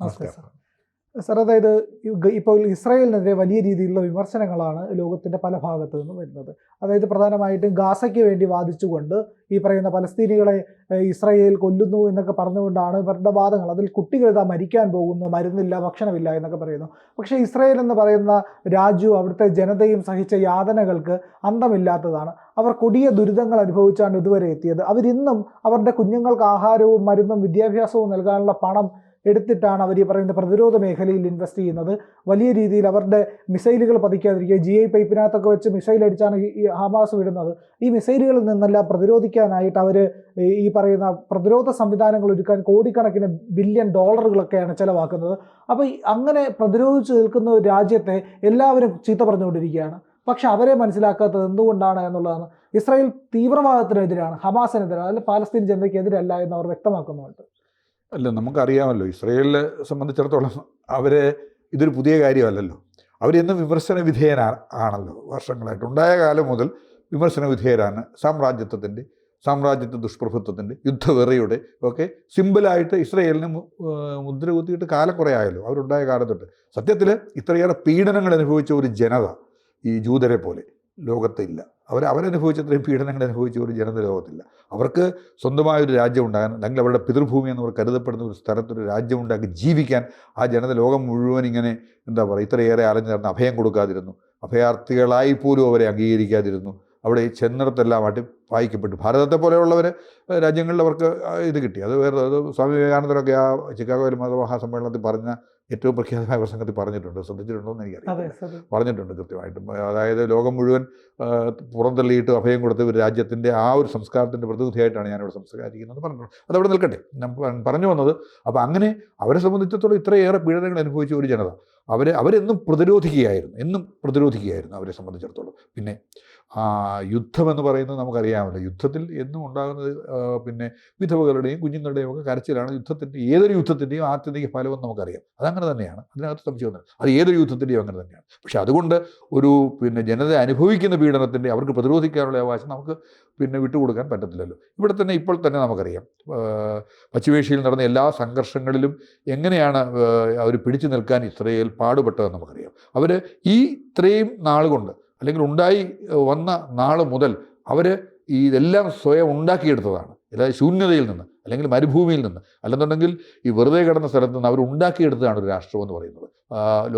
Sir അതായത് ഇപ്പോൾ ഇസ്രായേലിനെതിരെ വലിയ രീതിയിലുള്ള വിമർശനങ്ങളാണ് ലോകത്തിന്റെ പല ഭാഗത്തു നിന്നും വരുന്നത്. അതായത് പ്രധാനമായിട്ടും ഗാസയ്ക്ക് വേണ്ടി വാദിച്ചുകൊണ്ട് ഈ പറയുന്ന പലസ്തീനികളെ ഇസ്രായേൽ കൊല്ലുന്നു എന്നൊക്കെ പറഞ്ഞുകൊണ്ടാണ് ഇവരുടെ വാദങ്ങൾ. അതിൽ കുട്ടികൾ ഇതാ മരിക്കാൻ പോകുന്നു മരുന്നില്ല ഭക്ഷണമില്ല എന്നൊക്കെ പറയുന്നു. പക്ഷേ ഇസ്രായേൽ എന്ന് പറയുന്ന രാജ്യവും അവിടുത്തെ ജനതയും സഹിച്ച യാതനകൾക്ക് അന്തമില്ലാത്തതാണ്. അവർ കൊടിയ ദുരിതങ്ങൾ അനുഭവിച്ചാണ് ഇതുവരെ എത്തിയത്. അവരിന്നും അവരുടെ കുഞ്ഞുങ്ങൾക്ക് ആഹാരവും മരുന്നും വിദ്യാഭ്യാസവും നൽകാനുള്ള പണം എടുത്തിട്ടാണ് അവർ ഈ പറയുന്ന പ്രതിരോധ മേഖലയിൽ ഇൻവെസ്റ്റ് ചെയ്യുന്നത്. വലിയ രീതിയിൽ അവരുടെ മിസൈലുകൾ പതിക്കാതിരിക്കുക ജി ഐ പൈപ്പിനകത്തൊക്കെ വെച്ച് മിസൈൽ അടിച്ചാണ് ഈ- ഹമാസ് വിടുന്നത്. ഈ മിസൈലുകളിൽ നിന്നെല്ലാം പ്രതിരോധിക്കാനായിട്ട് അവർ ഈ പറയുന്ന പ്രതിരോധ സംവിധാനങ്ങൾ ഒരുക്കാൻ കോടിക്കണക്കിന് ബില്യൺ ഡോളറുകളൊക്കെയാണ് ചിലവാക്കുന്നത്. അപ്പോൾ അങ്ങനെ പ്രതിരോധിച്ച് നിൽക്കുന്ന ഒരു രാജ്യത്തെ എല്ലാവരും ചീത്ത പറഞ്ഞുകൊണ്ടിരിക്കുകയാണ്. പക്ഷെ അവരെ മനസ്സിലാക്കാത്തത് എന്തുകൊണ്ടാണ് എന്നുള്ളതാണ്. ഇസ്രായേൽ തീവ്രവാദത്തിനെതിരാണ് ഹമാസിനെതിരാണ് അല്ലെങ്കിൽ പാലസ്തീൻ ജനതയ്ക്കെതിരല്ല എന്ന് അവർ വ്യക്തമാക്കുന്നുണ്ട്. അല്ല നമുക്കറിയാമല്ലോ ഇസ്രയേലിനെ സംബന്ധിച്ചിടത്തോളം അവർ ഇതൊരു പുതിയ കാര്യമല്ലല്ലോ. അവരെന്നും വിമർശന വിധേയനാ ആണല്ലോ. വർഷങ്ങളായിട്ട്. ഉണ്ടായ കാലം മുതൽ വിമർശന വിധേയരാണ്. സാമ്രാജ്യത്വത്തിന്റെ സാമ്രാജ്യത്വ ദുഷ്പ്രഭുത്വത്തിന്റെ യുദ്ധവെറിയുടെ ഒക്കെ സിമ്പിളായിട്ട് ഇസ്രയേലിന് മുദ്ര കുത്തിയിട്ട് കാലം കുറേ ആയല്ലോ അവരുണ്ടായ കാലത്തൊട്ട്. സത്യത്തിൽ ഇത്രയേറെ പീഡനങ്ങൾ അനുഭവിച്ച ഒരു ജനത ഈ ജൂതരെ പോലെ ലോകത്തില്ല. അവർ അവരനുഭവിച്ച അത്രയും പീഡനങ്ങൾ അനുഭവിച്ച ഒരു ജനത ലോകത്തില്ല അവർക്ക് സ്വന്തമായൊരു രാജ്യം ഉണ്ടാകാൻ അല്ലെങ്കിൽ അവരുടെ പിതൃഭൂമി എന്ന് അവർ കരുതപ്പെടുന്ന ഒരു സ്ഥലത്തൊരു രാജ്യം ഉണ്ടാക്കി ജീവിക്കാൻ ആ ജനത ലോകം മുഴുവൻ ഇങ്ങനെ എന്താ പറയുക ഇത്രയേറെ അലഞ്ഞു അഭയം കൊടുക്കാതിരുന്നു. അഭയാർത്ഥികളായി പോലും അവരെ അംഗീകരിക്കാതിരുന്നു. അവിടെ ഈ ചെന്നിടത്തെല്ലാം അട്ടി വായിക്കപ്പെട്ടു ഭാരതത്തെ പോലെയുള്ളവർ രാജ്യങ്ങളിൽ അവർക്ക് ഇത് കിട്ടി. അത് വേറെ സ്വാമി വിവേകാനന്ദരൊക്കെ ആ ചിക്കാഗോയിൽ മതമഹാസമ്മേളനത്തിൽ പറഞ്ഞ ഏറ്റവും പ്രഖ്യാതമായ പ്രസംഗത്തിൽ പറഞ്ഞിട്ടുണ്ട്. ശ്രദ്ധിച്ചിട്ടുണ്ടോ എന്ന് എനിക്കറിയാം പറഞ്ഞിട്ടുണ്ട് കൃത്യമായിട്ടും. അതായത് ലോകം മുഴുവൻ പുറന്തള്ളിയിട്ട് അഭയം കൊടുത്ത ഒരു രാജ്യത്തിന്റെ ആ ഒരു സംസ്കാരത്തിന്റെ പ്രതിനിധിയായിട്ടാണ് ഞാനിവിടെ സംസാരിക്കുന്നത് പറഞ്ഞിട്ടുണ്ട്. അതവിടെ നിൽക്കട്ടെ. പറഞ്ഞു വന്നത് അപ്പോൾ അങ്ങനെ അവരെ സംബന്ധിച്ചിടത്തോളം ഇത്രയേറെ പീഡനങ്ങൾ അനുഭവിച്ച ഒരു ജനത. അവരെ അവരെന്നും പ്രതിരോധിക്കുകയായിരുന്നു. എന്നും പ്രതിരോധിക്കുകയായിരുന്നു അവരെ സംബന്ധിച്ചിടത്തോളം. പിന്നെ യുദ്ധമെന്ന് പറയുന്നത് നമുക്കറിയാമല്ലോ. യുദ്ധത്തിൽ എന്നും ഉണ്ടാകുന്നത് പിന്നെ വിധവകളുടെയും കുഞ്ഞുങ്ങളുടെയും ഒക്കെ കരച്ചിലാണ് യുദ്ധത്തിന്റെ ഏതൊരു യുദ്ധത്തിന്റെയും ആത്യന്തിക ഫലമെന്ന് നമുക്കറിയാം. അതങ്ങനെ തന്നെയാണ്. അതിനകത്ത് സംശയമൊന്നും അത് ഏതൊരു യുദ്ധത്തിന്റെയും അങ്ങനെ തന്നെയാണ്. പക്ഷേ അതുകൊണ്ട് ഒരു പിന്നെ ജനത അനുഭവിക്കുന്ന പീഡനത്തിന്റെ അവർക്ക് പ്രതിരോധിക്കാനുള്ള അവകാശം നമുക്ക് പിന്നെ വിട്ടുകൊടുക്കാൻ പറ്റത്തില്ലല്ലോ. ഇവിടെ തന്നെ ഇപ്പോൾ തന്നെ നമുക്കറിയാം. പശ്ചിമേഷ്യയിൽ നടന്ന എല്ലാ സംഘർഷങ്ങളിലും എങ്ങനെയാണ് അവർ പിടിച്ചു നിൽക്കാൻ ഇസ്രയേൽ പാടുപെട്ടതെന്ന് നമുക്കറിയാം. അവർ ഈ ഇത്രയും നാൾ കൊണ്ട് അല്ലെങ്കിൽ ഉണ്ടായി വന്ന നാൾ മുതൽ അവർ ഈ ഇതെല്ലാം സ്വയം ഉണ്ടാക്കിയെടുത്തതാണ്. അതായത് ശൂന്യതയിൽ നിന്ന് അല്ലെങ്കിൽ മരുഭൂമിയിൽ നിന്ന്. അല്ലെന്നുണ്ടെങ്കിൽ ഈ വെറുതെ കിടന്ന സ്ഥലത്ത് നിന്ന് അവർ ഉണ്ടാക്കിയെടുത്തതാണ് ഒരു രാഷ്ട്രം എന്ന് പറയുന്നത്.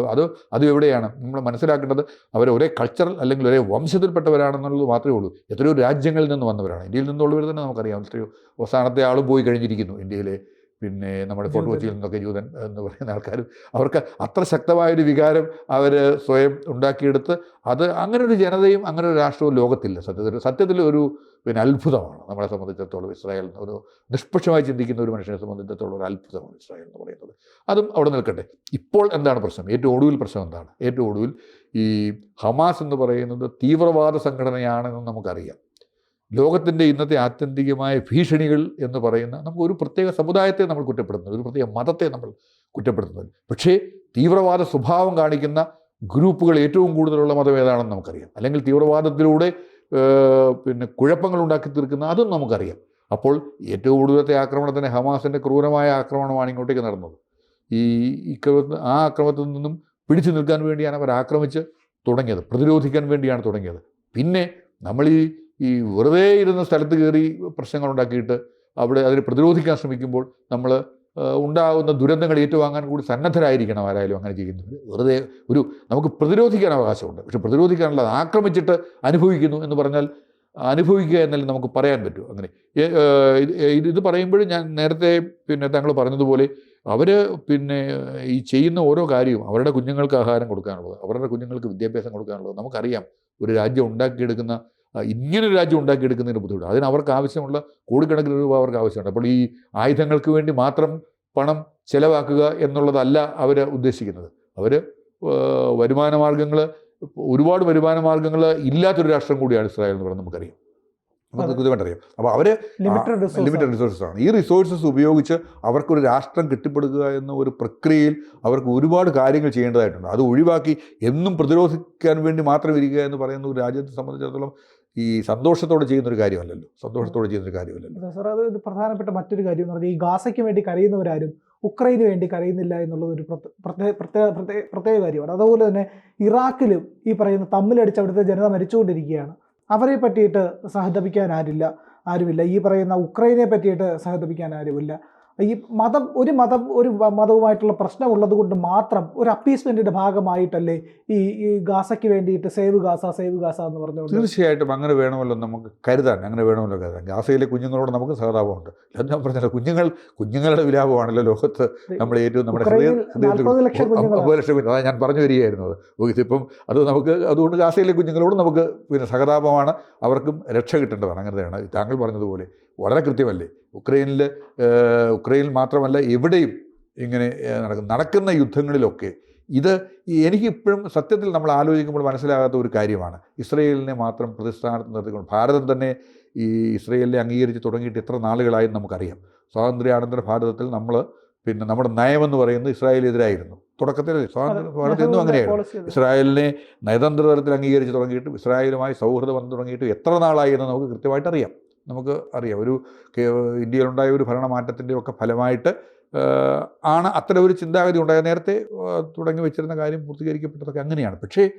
അത് അത് എവിടെയാണ്? നമ്മൾ മനസ്സിലാക്കേണ്ടത് അവർ ഒരേ കൾച്ചറൽ അല്ലെങ്കിൽ ഒരേ വംശത്തിൽപ്പെട്ടവരാണെന്നുള്ളത് മാത്രമേ ഉള്ളൂ. എത്രയോ രാജ്യങ്ങളിൽ നിന്ന് വന്നവരാണ്. ഇന്ത്യയിൽ നിന്നുള്ളവർ തന്നെ നമുക്കറിയാം. എത്രയോ അവസാനത്തെ ആളും പോയി കഴിഞ്ഞിരിക്കുന്നു ഇന്ത്യയിലെ പിന്നെ നമ്മുടെ ഫോർട്ട് കൊച്ചിയിൽ നിന്നൊക്കെ ജൂതൻ എന്ന് പറയുന്ന ആൾക്കാരും അവർക്ക് അത്ര ശക്തമായൊരു വികാരം അവർ സ്വയം ഉണ്ടാക്കിയെടുത്ത് അത് അങ്ങനെ ഒരു ജനതയും അങ്ങനെ ഒരു രാഷ്ട്രവും ലോകത്തില്ല. സത്യത്തിൽ സത്യത്തിൽ ഒരു പിന്നെ അത്ഭുതമാണ് നമ്മളെ സംബന്ധിച്ചിടത്തോളം ഇസ്രായേൽ ഒരു നിഷ്പക്ഷമായി ചിന്തിക്കുന്ന ഒരു മനുഷ്യനെ സംബന്ധിച്ചിടത്തോളം ഒരു അത്ഭുതമാണ് ഇസ്രായേൽ എന്ന് പറയുന്നത്. അതും അവിടെ നിൽക്കട്ടെ. ഇപ്പോൾ എന്താണ് പ്രശ്നം? ഏറ്റവും ഒടുവിൽ പ്രശ്നം എന്താണ്? ഏറ്റവും ഒടുവിൽ ഈ ഹമാസ് എന്ന് പറയുന്നത് തീവ്രവാദ സംഘടനയാണെന്ന് നമുക്കറിയാം. ലോകത്തിന്റെ ഇന്നത്തെ ആത്യന്തികമായ ഭീഷണികൾ എന്ന് പറയുന്ന നമുക്ക് ഒരു പ്രത്യേക സമുദായത്തെ നമ്മൾ കുറ്റപ്പെടുത്തുന്നത് ഒരു പ്രത്യേക മതത്തെ നമ്മൾ കുറ്റപ്പെടുത്തുന്നത്. പക്ഷേ തീവ്രവാദ സ്വഭാവം കാണിക്കുന്ന ഗ്രൂപ്പുകൾ ഏറ്റവും കൂടുതലുള്ള മതം ഏതാണെന്ന് നമുക്കറിയാം. അല്ലെങ്കിൽ തീവ്രവാദത്തിലൂടെ പിന്നെ കുഴപ്പങ്ങൾ ഉണ്ടാക്കി തീർക്കുന്ന അതും നമുക്കറിയാം. അപ്പോൾ ഏറ്റവും കൂടുതലത്തെ ആക്രമണത്തിന് ഹമാസിന്റെ ക്രൂരമായ ആക്രമണമാണ് ഇങ്ങോട്ടേക്ക് നടന്നത്. ഈ ആ ആക്രമണത്തിൽ നിന്നും പിടിച്ചു നിൽക്കാൻ വേണ്ടിയാണ് അവർ ആക്രമിച്ച് തുടങ്ങിയത് പ്രതിരോധിക്കാൻ വേണ്ടിയാണ് തുടങ്ങിയത്. പിന്നെ നമ്മൾ ഈ ഈ വെറുതെ ഇരുന്ന സ്ഥലത്ത് കയറി പ്രശ്നങ്ങൾ ഉണ്ടാക്കിയിട്ട് അവിടെ അതിനെ പ്രതിരോധിക്കാൻ ശ്രമിക്കുമ്പോൾ നമ്മൾ ഉണ്ടാകുന്ന ദുരന്തങ്ങൾ ഏറ്റുവാങ്ങാൻ കൂടി സന്നദ്ധരായിരിക്കണം ആരായാലും അങ്ങനെ ചെയ്യുന്നത് വെറുതെ ഒരു നമുക്ക് പ്രതിരോധിക്കാൻ അവകാശമുണ്ട്. പക്ഷെ പ്രതിരോധിക്കാനുള്ള ആക്രമിച്ചിട്ട് അനുഭവിക്കുന്നു എന്ന് പറഞ്ഞാൽ അനുഭവിക്കുക എന്നല്ല നമുക്ക് പറയാൻ പറ്റും. അങ്ങനെ. ഇത് ഇത് പറയുമ്പോഴും ഞാൻ നേരത്തെ പിന്നെ താങ്കൾ പറഞ്ഞതുപോലെ അവർ പിന്നെ ഈ ചെയ്യുന്ന ഓരോ കാര്യവും അവരുടെ കുഞ്ഞുങ്ങൾക്ക് ആഹാരം കൊടുക്കാനുള്ളത് അവരുടെ കുഞ്ഞുങ്ങൾക്ക് വിദ്യാഭ്യാസം കൊടുക്കാനുള്ളത് നമുക്കറിയാം. ഒരു രാജ്യം ഉണ്ടാക്കിയെടുക്കുന്ന ഇങ്ങനൊരു രാജ്യം ഉണ്ടാക്കിയെടുക്കുന്നതിന് ബുദ്ധിമുട്ട്. അതിന് അവർക്ക് ആവശ്യമുള്ള കോടിക്കണക്കിന് രൂപ അവർക്ക് ആവശ്യമുണ്ട്. അപ്പോൾ ഈ ആയുധങ്ങൾക്ക് വേണ്ടി മാത്രം പണം ചിലവാക്കുക എന്നുള്ളതല്ല അവർ ഉദ്ദേശിക്കുന്നത്. അവർ വരുമാന മാർഗങ്ങൾ ഒരുപാട് വരുമാന മാർഗങ്ങൾ ഇല്ലാത്തൊരു രാഷ്ട്രം കൂടിയാണ് ഇസ്രായേൽ എന്ന് പറയുന്നത് നമുക്കറിയാം. അറിയാം. അപ്പോൾ അവർ ലിമിറ്റഡ് ലിമിറ്റഡ് റിസോഴ്സസ് ആണ്. ഈ റിസോഴ്സസ് ഉപയോഗിച്ച് അവർക്കൊരു രാഷ്ട്രം കെട്ടിപ്പടുക്കുക എന്ന ഒരു പ്രക്രിയയിൽ അവർക്ക് ഒരുപാട് കാര്യങ്ങൾ ചെയ്യേണ്ടതായിട്ടുണ്ട്. അത് ഒഴിവാക്കി എന്നും പ്രതിരോധിക്കാൻ വേണ്ടി മാത്രം ഇരിക്കുക എന്ന് പറയുന്ന ഒരു രാജ്യത്തെ സംബന്ധിച്ചിടത്തോളം ഈ സന്തോഷത്തോടെ ചെയ്യുന്ന ഒരു കാര്യമല്ലല്ലോ. സന്തോഷത്തോടെ ചെയ്യുന്ന ഒരു കാര്യമല്ലല്ലോ. സാർ അത് പ്രധാനപ്പെട്ട മറ്റൊരു കാര്യം എന്ന് പറഞ്ഞാൽ ഈ ഗാസയ്ക്ക് വേണ്ടി കരയുന്നവരാരും ഉക്രൈന് വേണ്ടി കരയുന്നില്ല എന്നുള്ളത് ഒരു പ്രത്യേക പ്രത്യേക പ്രത്യേക കാര്യമാണ്. അതുപോലെ തന്നെ ഇറാഖിലും ഈ പറയുന്ന തമ്മിലടിച്ച് അവിടുത്തെ ജനത മരിച്ചുകൊണ്ടിരിക്കുകയാണ്. അവരെ പറ്റിയിട്ട് സഹതപിക്കാൻ ആരില്ല ആരുമില്ല. ഈ പറയുന്ന ഉക്രൈനെ പറ്റിയിട്ട് സഹതപിക്കാൻ ആരുമില്ല. ഈ മതം ഒരു മതം ഒരു മതവുമായിട്ടുള്ള പ്രശ്നമുള്ളത് കൊണ്ട് മാത്രം ഒരു അപ്പീസ്മെന്റിന്റെ ഭാഗമായിട്ടല്ലേ ഈ ഈ ഗാസയ്ക്ക് വേണ്ടിയിട്ട് സേവ് ഗാസ സേവ് ഗാസ എന്ന് പറഞ്ഞുകൊണ്ട് തീർച്ചയായിട്ടും അങ്ങനെ വേണമല്ലോ നമുക്ക് കരുതാൻ അങ്ങനെ വേണമല്ലോ കരുതാൻ. ഗാസയിലെ കുഞ്ഞുങ്ങളോട് നമുക്ക് സഹതാപമുണ്ട്. അത് ഞാൻ പറഞ്ഞാൽ കുഞ്ഞുങ്ങൾ കുഞ്ഞുങ്ങളുടെ വിലാപമാണല്ലോ ലോകത്ത് നമ്മൾ ഏറ്റവും നമ്മുടെ ഹൃദയ ഹൃദയത്തിൽ ലക്ഷം അതാണ് ഞാൻ പറഞ്ഞു വരികയായിരുന്നു അത്. ഓ, ഇതിപ്പം അത് നമുക്ക് അതുകൊണ്ട് ഗാസയിലെ കുഞ്ഞുങ്ങളോട് നമുക്ക് പിന്നെ സഹതാപമാണ് അവർക്കും രക്ഷ കിട്ടേണ്ടതാണ്. അങ്ങനെയാണ് താങ്കൾ പറഞ്ഞതുപോലെ. വളരെ കൃത്യമല്ലേ? ഉക്രൈനിൽ ഉക്രൈനിൽ മാത്രമല്ല എവിടെയും ഇങ്ങനെ നടക്കുന്ന നടക്കും നടക്കുന്ന യുദ്ധങ്ങളിലൊക്കെ ഇത് എനിക്കിപ്പോഴും സത്യത്തിൽ നമ്മൾ ആലോചിക്കുമ്പോൾ മനസ്സിലാകാത്ത ഒരു കാര്യമാണ്. ഇസ്രയേലിനെ മാത്രം പ്രതിസ്ഥാനത്ത് നിർത്തിക്കൊണ്ട് ഭാരതം തന്നെ ഈ ഇസ്രയേലിനെ അംഗീകരിച്ച് തുടങ്ങിയിട്ട് എത്ര നാളുകളായെന്ന് നമുക്കറിയാം. സ്വാതന്ത്ര്യാനന്തര ഭാരതത്തിൽ നമ്മൾ പിന്നെ നമ്മുടെ നയമെന്ന് പറയുന്നത് ഇസ്രായേലിനെതിരായിരുന്നു തുടക്കത്തിൽ സ്വാതന്ത്ര്യ ഭാരതം എന്നും അങ്ങനെയായിരുന്നു. ഇസ്രായേലിനെ നയതന്ത്ര തലത്തിൽ അംഗീകരിച്ച് തുടങ്ങിയിട്ടും ഇസ്രായേലുമായി സൗഹൃദ ബന്ധം തുടങ്ങിയിട്ടും എത്ര നാളായി എന്ന് നമുക്ക് കൃത്യമായിട്ട് അറിയാം നമുക്ക് അറിയാം. ഒരു ഇന്ത്യയിലുണ്ടായ ഒരു ഭരണമാറ്റത്തിന്റെ ഒക്കെ ഫലമായിട്ട് ആണ് അത്തരം ഒരു ചിന്താഗതി ഉണ്ടായത്. നേരത്തെ തുടങ്ങി വെച്ചിരുന്ന കാര്യം പൂർത്തീകരിക്കപ്പെട്ടതൊക്കെ അങ്ങനെയാണ്. പക്ഷേ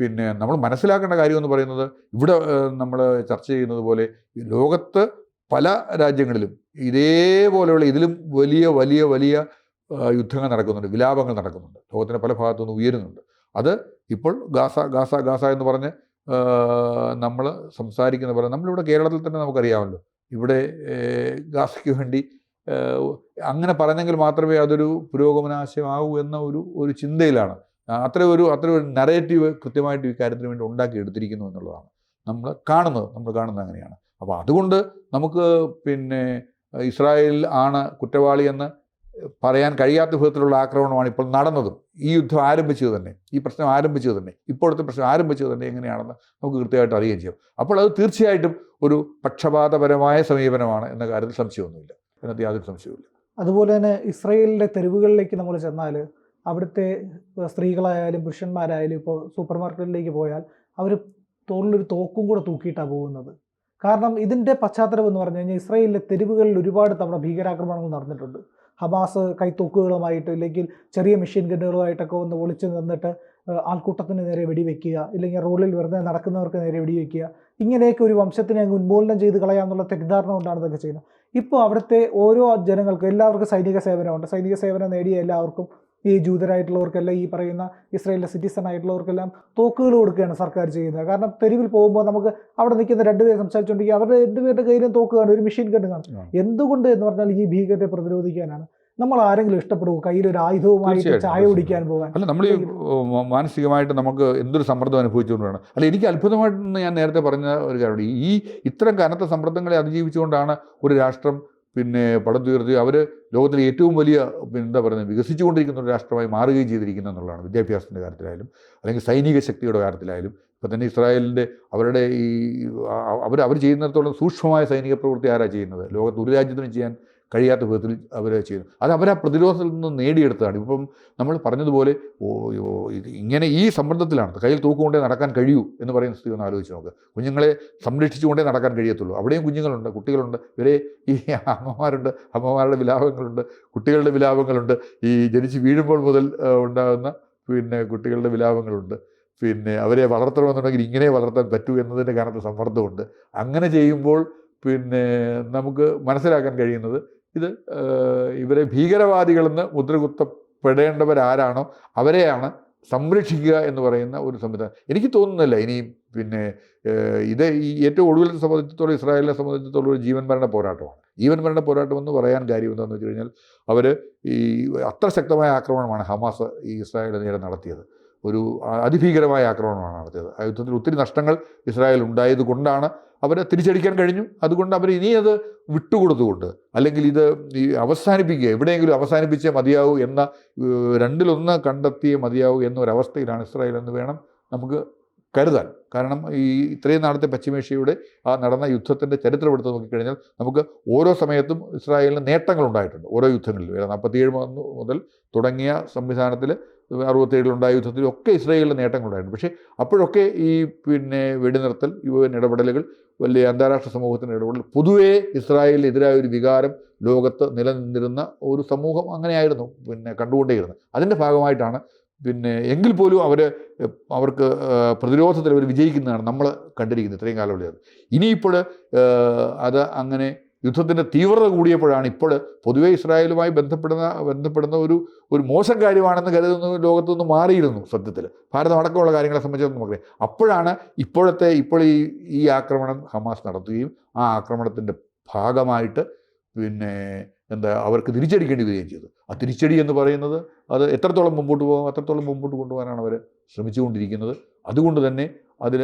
പിന്നെ നമ്മൾ മനസ്സിലാക്കേണ്ട കാര്യം എന്ന് പറയുന്നത് ഇവിടെ നമ്മൾ ചർച്ച ചെയ്യുന്നത് പോലെ ലോകത്ത് പല രാജ്യങ്ങളിലും ഇതേപോലെയുള്ള ഇതിലും വലിയ വലിയ വലിയ യുദ്ധങ്ങൾ നടക്കുന്നുണ്ട്. വിലാപങ്ങൾ നടക്കുന്നുണ്ട്. ലോകത്തിന്റെ പല ഭാഗത്തു നിന്ന് ഉയരുന്നുണ്ട്. അത് ഇപ്പോൾ ഗാസ ഗാസ ഗാസ എന്ന് പറഞ്ഞ് നമ്മൾ സംസാരിക്കുന്ന പോലെ നമ്മളിവിടെ കേരളത്തിൽ തന്നെ നമുക്കറിയാമല്ലോ. ഇവിടെ ഗാസയ്ക്ക് വേണ്ടി അങ്ങനെ പറഞ്ഞെങ്കിൽ മാത്രമേ അതൊരു പുരോഗമനാശയമാകൂ എന്ന ഒരു ഒരു ചിന്തയിലാണ്. അത്ര ഒരു അത്ര ഒരു നറേറ്റീവ് കൃത്യമായിട്ട് ഈ കാര്യത്തിന് വേണ്ടി ഉണ്ടാക്കിയെടുത്തിരിക്കുന്നു എന്നുള്ളതാണ്. നമ്മൾ കാണുന്നത് നമ്മൾ കാണുന്നത് അങ്ങനെയാണ്. അപ്പോൾ അതുകൊണ്ട് നമുക്ക് പിന്നെ ഇസ്രായേൽ ആണ് കുറ്റവാളി എന്ന് പറയാൻ കഴിയാത്ത വിധത്തിലുള്ള ആക്രമണമാണ് ഇപ്പോൾ നടന്നതും. ഈ യുദ്ധം ആരംഭിച്ചത് തന്നെ. ഈ പ്രശ്നം ആരംഭിച്ചത് തന്നെ. ഇപ്പോഴത്തെ പ്രശ്നം ആരംഭിച്ചത് തന്നെ എങ്ങനെയാണെന്ന് നമുക്ക് കൃത്യമായിട്ട് അറിയുകയും ചെയ്യും. അപ്പോൾ അത് തീർച്ചയായിട്ടും ഒരു പക്ഷപാതപരമായ സമീപനമാണ് എന്ന കാര്യത്തിൽ സംശയമൊന്നുമില്ല. അതിനകത്ത് യാതൊരു സംശയവുമില്ല. അതുപോലെ തന്നെ ഇസ്രയേലിന്റെ തെരുവുകളിലേക്ക് നമ്മൾ ചെന്നാൽ അവിടുത്തെ സ്ത്രീകളായാലും പുരുഷന്മാരായാലും ഇപ്പോൾ സൂപ്പർ മാർക്കറ്റിലേക്ക് പോയാൽ അവർ തോളിലൊരു തോക്കും കൂടെ തൂക്കിയിട്ടാണ് പോകുന്നത്. കാരണം ഇതിന്റെ പശ്ചാത്തലം എന്ന് പറഞ്ഞു കഴിഞ്ഞാൽ ഇസ്രയേലിലെ തെരുവുകളിൽ ഒരുപാട് തവണ ഭീകരാക്രമണങ്ങൾ നടന്നിട്ടുണ്ട്. ഹമാസ് കൈത്തോക്കുകളുമായിട്ട് ഇല്ലെങ്കിൽ ചെറിയ മെഷീൻ ഗണ്ണുകളുമായിട്ടൊക്കെ ഒന്ന് ഒളിച്ചു നിന്നിട്ട് ആൾക്കൂട്ടത്തിന് നേരെ വെടിവെക്കുക ഇല്ലെങ്കിൽ റോഡിൽ വെറുതെ നടക്കുന്നവർക്ക് നേരെ വെടിവെക്കുക ഇങ്ങനെയൊക്കെ ഒരു വംശത്തിനെ അങ്ങ് ഉന്മൂലനം ചെയ്ത് കളയാമെന്നുള്ള തെറ്റിദ്ധാരണ കൊണ്ടാണ് ഇതൊക്കെ ചെയ്യുന്നത്. ഇപ്പോൾ അവിടുത്തെ ഓരോ ജനങ്ങൾക്കും എല്ലാവർക്കും സൈനിക സേവനമുണ്ട്. സൈനിക സേവനം നേടിയ എല്ലാവർക്കും ഈ ജൂതരായിട്ടുള്ളവർക്കെല്ലാം ഈ പറയുന്ന ഇസ്രയേലിലെ സിറ്റിസൺ ആയിട്ടുള്ളവർക്കെല്ലാം തോക്കുകൾ കൊടുക്കുകയാണ് സർക്കാർ ചെയ്യുന്നത്. കാരണം തെരുവിൽ പോകുമ്പോൾ നമുക്ക് അവിടെ നിൽക്കുന്ന രണ്ടുപേർ സംസാരിച്ചുകൊണ്ടെങ്കിൽ അവരുടെ രണ്ടുപേരുടെ കയ്യിലും തോക്ക് കാണും ഒരു മെഷീൻ ഗണ്ണ് കാണും. എന്തുകൊണ്ട് എന്ന് പറഞ്ഞാൽ ഈ ഭീകരരെ പ്രതിരോധിക്കാനാണ്? നമ്മൾ ആരെങ്കിലും ഇഷ്ടപ്പെടുമോ കയ്യിൽ ഒരു ആയുധവുമായിട്ട് ചായ കുടിക്കാൻ പോകാൻ? അല്ല നമ്മൾ മാനസികമായിട്ട് നമുക്ക് എന്തൊരു സമ്മർദ്ദം അനുഭവിച്ചുകൊണ്ടാണ്. അല്ല എനിക്ക് അത്ഭുതമായിട്ടെന്ന് ഞാൻ നേരത്തെ പറഞ്ഞ ഒരു കാര്യമുണ്ട്. ഈ ഇത്തരം കനത്ത സമ്മർദ്ദങ്ങളെ അതിജീവിച്ചുകൊണ്ടാണ് ഒരു രാഷ്ട്രം പിന്നെ പടുത്തുയർത്തി അവർ ലോകത്തിലെ ഏറ്റവും വലിയ പിന്നെ എന്താ പറയുന്നത് വികസിച്ചുകൊണ്ടിരിക്കുന്ന ഒരു രാഷ്ട്രമായി മാറുകയും ചെയ്തിരിക്കുന്നു എന്നുള്ളതാണ് വിദ്യാഭ്യാസത്തിന്റെ കാര്യത്തിലായാലും അല്ലെങ്കിൽ സൈനിക ശക്തിയുടെ കാര്യത്തിലായാലും ഇപ്പം തന്നെ ഇസ്രായേലിന്റെ അവരുടെ ഈ അവർ അവർ ചെയ്യുന്നിടത്തോളം സൂക്ഷ്മമായ സൈനിക പ്രവൃത്തി ആരാ ചെയ്യുന്നത്? ലോകത്ത് ഒരു രാജ്യത്തിനും ചെയ്യാൻ കഴിയാത്ത വിധത്തിൽ അവർ ചെയ്യുന്നു. അത് അവർ ആ പ്രതിരോധത്തിൽ നിന്ന് നേടിയെടുത്തതാണ്. ഇപ്പം നമ്മൾ പറഞ്ഞതുപോലെ ഇങ്ങനെ ഈ സമ്മർദ്ദത്തിലാണ്. കയ്യിൽ തൂക്കുകൊണ്ടേ നടക്കാൻ കഴിയൂ എന്ന് പറയുന്ന സ്ഥിതി ഒന്ന് ആലോചിച്ച് നോക്കുക കുഞ്ഞുങ്ങളെ സംരക്ഷിച്ചുകൊണ്ടേ നടക്കാൻ കഴിയത്തുള്ളൂ. അവിടെയും കുഞ്ഞുങ്ങളുണ്ട് കുട്ടികളുണ്ട്. ഇവരെ ഈ അമ്മമാരുണ്ട് അമ്മമാരുടെ വിലാപങ്ങളുണ്ട് കുട്ടികളുടെ വിലാപങ്ങളുണ്ട്. ഈ ജനിച്ച് വീഴുമ്പോൾ മുതൽ ഉണ്ടാകുന്ന പിന്നെ കുട്ടികളുടെ വിലാപങ്ങളുണ്ട്. പിന്നെ അവരെ വളർത്തണമെന്നുണ്ടെങ്കിൽ ഇങ്ങനെ വളർത്താൻ പറ്റൂ എന്നതിന്റെ കാരണത്തിൽ സമ്മർദ്ദമുണ്ട്. അങ്ങനെ ചെയ്യുമ്പോൾ പിന്നെ നമുക്ക് മനസ്സിലാക്കാൻ കഴിയുന്നത് ഇത് ഇവരെ ഭീകരവാദികളെന്ന് മുദ്രകുത്തപ്പെടേണ്ടവരാരാണോ അവരെയാണ് സംരക്ഷിക്കുക എന്ന് പറയുന്ന ഒരു സംവിധാനം. എനിക്ക് തോന്നുന്നില്ല ഇനിയും പിന്നെ ഇത് ഈ ഏറ്റവും ഒടുവിൽ സംബന്ധിച്ചിടത്തോളം ഇസ്രായേലിനെ സംബന്ധിച്ചിടത്തോളം ഒരു ജീവൻ മരണ പോരാട്ടമാണ്. ജീവൻ മരണ പോരാട്ടം എന്ന് പറയാൻ കാര്യം എന്താണെന്ന് വെച്ച് കഴിഞ്ഞാൽ അവർ ഈ അത്ര ശക്തമായ ആക്രമണമാണ് ഹമാസ് ഈ ഇസ്രായേലിന് നേരെ നടത്തിയത്. ഒരു അതിഭീകരമായ ആക്രമണമാണ് നടത്തിയത്. ആ യുദ്ധത്തിൽ ഒത്തിരി നഷ്ടങ്ങൾ ഇസ്രായേൽ ഉണ്ടായത് കൊണ്ടാണ് അവരെ തിരിച്ചടിക്കാൻ കഴിഞ്ഞു. അതുകൊണ്ട് അവർ ഇനി അത് വിട്ടുകൊടുത്തുകൊണ്ട് അല്ലെങ്കിൽ ഇത് ഈ അവസാനിപ്പിക്കുക എവിടെയെങ്കിലും അവസാനിപ്പിച്ചേ മതിയാവൂ എന്ന രണ്ടിലൊന്ന് കണ്ടെത്തിയേ മതിയാവൂ എന്നൊരവസ്ഥയിലാണ് ഇസ്രായേൽ എന്ന് വേണം നമുക്ക് കരുതാൻ. കാരണം ഈ ഇത്രയും നാളത്തെ പശ്ചിമേഷ്യയുടെ ആ നടന്ന യുദ്ധത്തിന്റെ ചരിത്രം എടുത്ത് നോക്കിക്കഴിഞ്ഞാൽ നമുക്ക് ഓരോ സമയത്തും ഇസ്രായേലിന് നേട്ടങ്ങൾ ഉണ്ടായിട്ടുണ്ട്. ഓരോ യുദ്ധങ്ങളിലും. നാൽപ്പത്തിയേഴ് മുതൽ തുടങ്ങിയ സംവിധാനത്തിൽ അറുപത്തേഴിലുണ്ടായ യുദ്ധത്തിലും ഒക്കെ ഇസ്രായേലിന് നേട്ടങ്ങളുണ്ടായിരുന്നു പക്ഷേ അപ്പോഴൊക്കെ ഈ പിന്നെ വെടിനിർത്തൽ യു എൻ ഇടപെടലുകൾ വലിയ അന്താരാഷ്ട്ര സമൂഹത്തിന്റെ ഇടപെടൽ പൊതുവേ ഇസ്രായേലിനെതിരായ ഒരു വികാരം ലോകത്ത് നിലനിന്നിരുന്ന ഒരു സമൂഹം അങ്ങനെയായിരുന്നു പിന്നെ കണ്ടുകൊണ്ടേയിരുന്നത് അതിന്റെ ഭാഗമായിട്ടാണ് പിന്നെ എങ്കിൽ പോലും അവർ അവർക്ക് പ്രതിരോധത്തിൽ അവർ വിജയിക്കുന്നതാണ് നമ്മൾ കണ്ടിരിക്കുന്നത് ഇത്രയും കാലമുള്ളത് ഇനിയിപ്പോൾ അത് അങ്ങനെ യുദ്ധത്തിന്റെ തീവ്രത കൂടിയപ്പോഴാണ് ഇപ്പോൾ പൊതുവേ ഇസ്രായേലുമായി ബന്ധപ്പെടുന്ന ബന്ധപ്പെടുന്ന ഒരു ഒരു മോശം കാര്യമാണെന്ന് കരുതുന്ന ലോകത്തു നിന്ന് മാറിയിരുന്നു സത്യത്തിൽ ഭാരതം അടക്കമുള്ള കാര്യങ്ങളെ സംബന്ധിച്ച് നമുക്കറിയാം. അപ്പോഴാണ് ഇപ്പോഴത്തെ ഇപ്പോൾ ഈ ഈ ആക്രമണം ഹമാസ് നടത്തുകയും ആ ആക്രമണത്തിന്റെ ഭാഗമായിട്ട് പിന്നെ എന്താ അവർക്ക് തിരിച്ചടിക്കേണ്ടി വരികയും ചെയ്തു. ആ തിരിച്ചടി എന്ന് പറയുന്നത് അത് എത്രത്തോളം മുമ്പോട്ട് പോകും അത്രത്തോളം മുമ്പോട്ട് കൊണ്ടുപോകാനാണ് അവർ ശ്രമിച്ചുകൊണ്ടിരിക്കുന്നത്. അതുകൊണ്ട് തന്നെ അതിൽ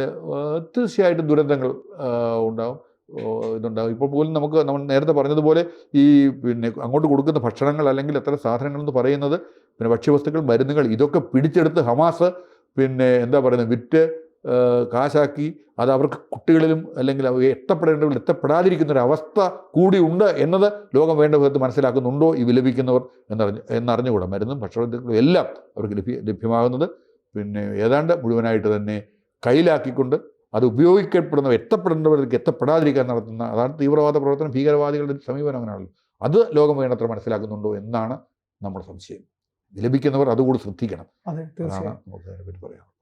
തീർച്ചയായിട്ടും ദുരന്തങ്ങൾ ഉണ്ടാകും ഇതുണ്ടാകും ഇപ്പോൾ പോലും നമുക്ക് നമ്മൾ നേരത്തെ പറഞ്ഞതുപോലെ ഈ പിന്നെ അങ്ങോട്ട് കൊടുക്കുന്ന ഭക്ഷണങ്ങൾ അല്ലെങ്കിൽ എത്ര സാധനങ്ങൾ എന്ന് പറയുന്നത് പിന്നെ ഭക്ഷ്യവസ്തുക്കൾ മരുന്നുകൾ ഇതൊക്കെ പിടിച്ചെടുത്ത് ഹമാസ് പിന്നെ എന്താ പറയുന്നത് വിറ്റ് കാശാക്കി അത് അവർക്ക് കുട്ടികളിലും അല്ലെങ്കിൽ അവ എത്തപ്പെടേണ്ടവരിൽ എത്തപ്പെടാതിരിക്കുന്ന ഒരു അവസ്ഥ കൂടി ഉണ്ട് എന്നത് ലോകം വേണ്ട വിധത്തിൽ മനസ്സിലാക്കുന്നുണ്ടോ? ഈ വിലപിക്കുന്നവർ എന്നറിഞ്ഞ് എന്നറിഞ്ഞുകൂടാ മരുന്നും ഭക്ഷണങ്ങളും എല്ലാം അവർക്ക് ലഭ്യ ലഭ്യമാകുന്നത്. പിന്നെ ഏതാണ്ട് മുഴുവനായിട്ട് തന്നെ കയ്യിലാക്കിക്കൊണ്ട് അത് ഉപയോഗിക്കപ്പെടുന്ന എത്തപ്പെടേണ്ടവർക്ക് എത്തപ്പെടാതിരിക്കാൻ നടത്തുന്ന അതാണ് തീവ്രവാദ പ്രവർത്തനം ഭീകരവാദികളുടെ ഒരു സമീപനം അങ്ങനെയാണല്ലോ. അത് ലോകം വേണ്ടത്ര മനസ്സിലാക്കുന്നുണ്ടോ എന്നാണ് നമ്മുടെ സംശയം. വിലപിക്കുന്നവർ അതുകൂടി ശ്രദ്ധിക്കണം. അതാണ് നമുക്ക് അതിനെപ്പറ്റി പറയാം